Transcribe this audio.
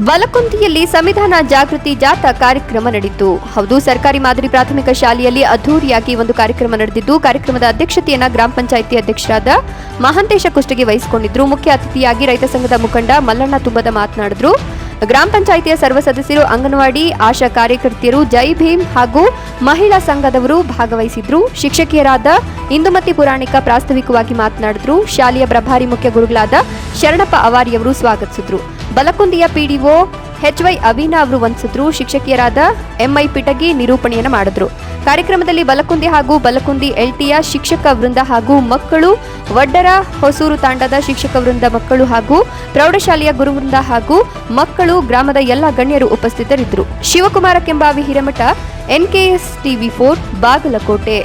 ಬಲಕುಂತಿಯಲ್ಲಿ ಸಂವಿಧಾನ ಜಾಗೃತಿ ಜಾಥಾ ಕಾರ್ಯಕ್ರಮ ನಡೆಯಿತು ಹೌದು, ಸರ್ಕಾರಿ ಮಾದರಿ ಪ್ರಾಥಮಿಕ ಶಾಲೆಯಲ್ಲಿ ಅದ್ದೂರಿಯಾಗಿ ಒಂದು ಕಾರ್ಯಕ್ರಮ ನಡೆದಿದ್ದು, ಕಾರ್ಯಕ್ರಮದ ಅಧ್ಯಕ್ಷತೆಯನ್ನು ಗ್ರಾಮ ಪಂಚಾಯಿತಿ ಅಧ್ಯಕ್ಷರಾದ ಮಹಾಂತೇಶ ಕುಷ್ಟಗಿ ವಹಿಸಿಕೊಂಡಿದ್ರು. ಮುಖ್ಯ ಅತಿಥಿಯಾಗಿ ರೈತ ಸಂಘದ ಮುಖಂಡ ಮಲ್ಲಣ್ಣ ತುಂಬದ ಮಾತನಾಡಿದ್ರು. ಗ್ರಾಮ ಪಂಚಾಯಿತಿಯ ಸರ್ವ ಸದಸ್ಯರು, ಅಂಗನವಾಡಿ, ಆಶಾ ಕಾರ್ಯಕರ್ತೆಯರು, ಜೈ ಭೀಮ್ ಹಾಗೂ ಮಹಿಳಾ ಸಂಘದವರು ಭಾಗವಹಿಸಿದ್ರು. ಶಿಕ್ಷಕಿಯರಾದ ಇಂದುಮತಿ ಪುರಾಣಿಕ ಪ್ರಾಸ್ತಾವಿಕವಾಗಿ ಮಾತನಾಡಿದ್ರು. ಶಾಲೆಯ ಪ್ರಭಾರಿ ಮುಖ್ಯ ಗುರುಗಳಾದ ಶರಣಪ್ಪ ಅವಾರಿಯವರು ಸ್ವಾಗತಿಸಿದ್ರು. ಬಲಕುಂದಿಯ ಪಿಡಿಒ ಎಚ್ವೈ ಅವಿನಾ ಅವರು ವಂದಿಸಿದ್ರು. ಶಿಕ್ಷಕಿಯರಾದ ಎಂಐ ಪಿಟಗಿ ನಿರೂಪಣೆಯನ್ನು ಮಾಡಿದ್ರು. ಕಾರ್ಯಕ್ರಮದಲ್ಲಿ ಬಲಕುಂದಿ ಹಾಗೂ ಬಲಕುಂದಿ ಎಲ್ಟಿಯ ಶಿಕ್ಷಕ ವೃಂದ ಹಾಗೂ ಮಕ್ಕಳು, ವಡ್ಡರ ಹೊಸೂರು ತಾಂಡದ ಶಿಕ್ಷಕ ವೃಂದ ಮಕ್ಕಳು ಹಾಗೂ ಪ್ರೌಢಶಾಲೆಯ ಗುರುವೃಂದ ಹಾಗೂ ಮಕ್ಕಳು ಗ್ರಾಮದ ಎಲ್ಲ ಗಣ್ಯರು ಉಪಸ್ಥಿತರಿದ್ದರು. Shivakumar Kembavi Hiremath, NKS TV four, Bagalkot.